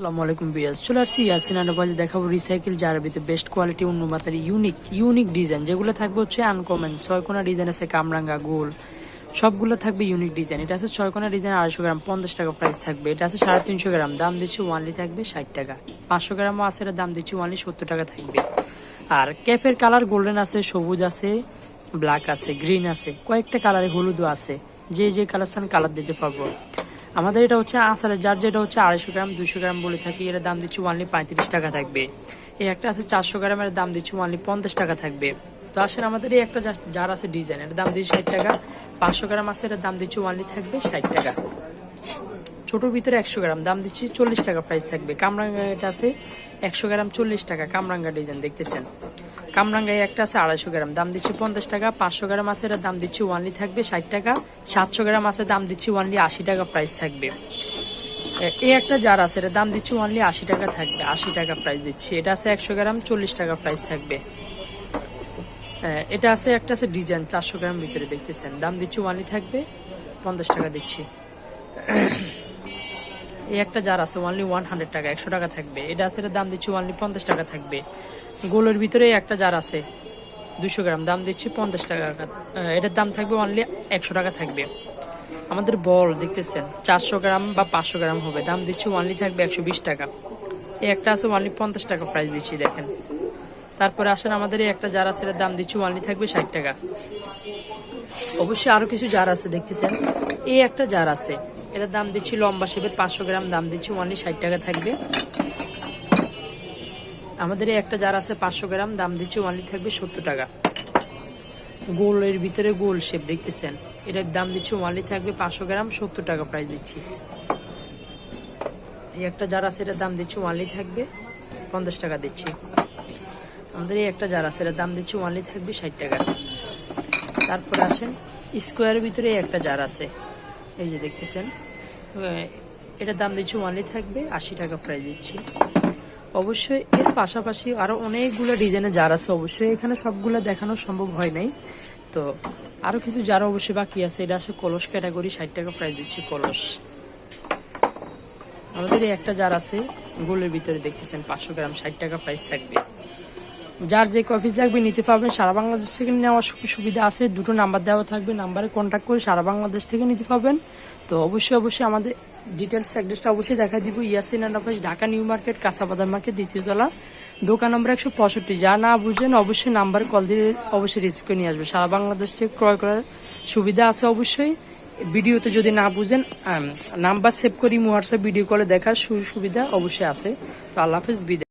আসসালামু আলাইকুম বিয়াস চলে আসছি ইয়াসিন আনাবাজ দেখাবো recycle জারাবিতে best quality unique unique design যেগুলো থাকবে হচ্ছে আনকমন ছয় কোনা ডিজাইন আছে কামরাঙ্গা, গোল, সবগুলো থাকবে ইউনিক ডিজাইন এটা আছে ছয় কোনা ডিজাইন আড়াইশো গ্রাম, পঞ্চাশ টাকা প্রাইস থাকবে। এটা আছে সাড়ে তিনশো গ্রাম, দাম দিচ্ছি ওয়ানলি থাকবে ষাট টাকা। পাঁচশো গ্রামও আছে এটার দাম দিচ্ছি ওয়ানলি সত্তর টাকা থাকবে। আর ক্যাপের কালার গোল্ডেন আছে, সবুজ আছে ব্ল্যাক আছে গ্রিন আছে, কয়েকটা কালারে হলুদও আছে। যে যে কালার চান কালার দিতে পারব। আমাদের এটা হচ্ছে আচারের যার যেটা হচ্ছে আড়াইশো গ্রাম দুশো গ্রাম বলে থাকি, এর দাম দিচ্ছি ওয়ানলি পঁয়ত্রিশ টাকা থাকবে। এই একটা আছে চারশো গ্রামের দাম দিচ্ছি ওয়ানলি পঞ্চাশ টাকা থাকবে। তো আসেন আমাদের এই একটা জার আছে ডিজাইন, এর দাম দিচ্ছি ষাট টাকা। পাঁচশো গ্রাম আছে এটার দাম দিচ্ছি ওয়ানলি থাকবে ষাট টাকা। ছোটোর ভিতরে একশো গ্রাম, দাম দিচ্ছি চল্লিশ টাকা প্রাইস থাকবে। কামরাঙ্গা এটা আছে একশো গ্রাম চল্লিশ টাকা, কামরাঙ্গা ডিজাইন দেখতেছেন? কামরাঙ্গায় একটা আছে আড়াইশো গ্রাম, দাম দিচ্ছি পঞ্চাশ টাকা, পাঁচশো গ্রাম আছে এটার দাম দিচ্ছি ওয়ানলি থাকবে ষাট টাকা, সাতশো গ্রাম আছে দাম দিচ্ছি ওয়ানলি আশি টাকা প্রাইস থাকবে। এই একটা যার আছে এটার দাম দিচ্ছি ওয়ানলি আশি টাকা থাকবে, আশি টাকা প্রাইস দিচ্ছি। এটা আছে একশো গ্রাম চল্লিশ টাকা প্রাইস থাকবে। এটা আছে একটা আছে ডিজাইন চারশো গ্রাম ভিতরে দেখতেছেন, দাম দিচ্ছি ওয়ানলি থাকবে পঞ্চাশ টাকা দিচ্ছি। এই একটা জার আছে ওনলি ওয়ান হান্ড্রেড টাকা, একশো টাকা থাকবে। এটা আছে দাম দিচ্ছি ওনলি পঞ্চাশ টাকা থাকবে। গোলের ভিতরে একটা জার আছে দুশো গ্রাম, দাম দিচ্ছি পঞ্চাশ টাকা এটার দাম থাকবে অনলি একশো টাকা থাকবে। আমাদের বল, দেখতেছেন, চারশো গ্রাম বা পাঁচশো গ্রাম হবে, দাম দিচ্ছি ওনলি থাকবে একশো বিশ টাকা। এই একটা আছে ওনলি পঞ্চাশ টাকা প্রাইস দিচ্ছি, দেখেন। তারপরে আসেন, আমাদের এই একটা জার আছে, এটার দাম দিচ্ছি ওনলি থাকবে ষাট টাকা। অবশ্যই আরও কিছু জার আছে, দেখতেছেন। এই একটা জার আছে এটার দাম দিচ্ছি লম্বা শেপের পাঁচশো গ্রাম, দাম দিচ্ছি ওনলি ষাট টাকা থাকবে। আমাদের একটা জার আছে পাঁচশো গ্রাম, দাম দিচ্ছি ওনলি থাকবে সত্তর টাকা। গোলের ভিতরে গোল শেপ, দেখতেছেন? এটার দাম দিচ্ছি ওনলি থাকবে পাঁচশো গ্রাম, সত্তর টাকা প্রাইস দিচ্ছি। এই একটা জার আছে, এটার দাম দিচ্ছি ওনলি থাকবে পঞ্চাশ টাকা দিচ্ছি। আমাদের এই একটা জার আছে, এটার দাম দিচ্ছি ওনলি থাকবে ষাট টাকা। তারপর আসেন স্কোয়ারের ভিতরে একটা জার আছে। এই যে দেখতেছেন? এটার দাম দিচ্ছি ওয়ানলি থাকবে আশি টাকা প্রাইস দিচ্ছি। অবশ্যই এর পাশাপাশি আরও অনেকগুলো ডিজাইনের জার আছে, অবশ্যই এখানে সবগুলো দেখানো সম্ভব হয় নাই। তো আরও কিছু জার অবশ্যই বাকি আছে, এটা আছে কলস ক্যাটাগরি ষাট টাকা প্রাইস দিচ্ছি কলস। আমাদের একটা জার আছে, গোলের ভিতরে দেখতেছেন পাঁচশো গ্রাম, ষাট টাকা প্রাইস থাকবে। যার যে অফিস লাগবে নিতে পারবেন। সারা বাংলাদেশ থেকে নেওয়ার সুবিধা আছে। দুটো নাম্বার দেওয়া থাকবে। নাম্বারে কন্ট্যাক্ট করে সারা বাংলাদেশ থেকে নিতে পারবেন। তো অবশ্যই অবশ্যই আমাদের ডিটেলস অ্যাড্রেসটা অবশ্যই দেখা দিব। Yasin office Dhaka new market কাঁচাবাজার market দ্বিতীয়তলা দোকান নম্বর একশো পঁয়ষট্টি। যা না বুঝেন, অবশ্যই নাম্বার কল দিয়ে অবশ্যই রিসিভ করে নিয়ে আসবে। সারা বাংলাদেশ থেকে ক্রয় করার সুবিধা আছে অবশ্যই। ভিডিওতে যদি না বুঝেন নাম্বার সেভ করি হোয়াটসঅ্যাপ ভিডিও কলে দেখার সুবিধা অবশ্যই আছে। তো আল্লাহ হাফিজ, বিদায়।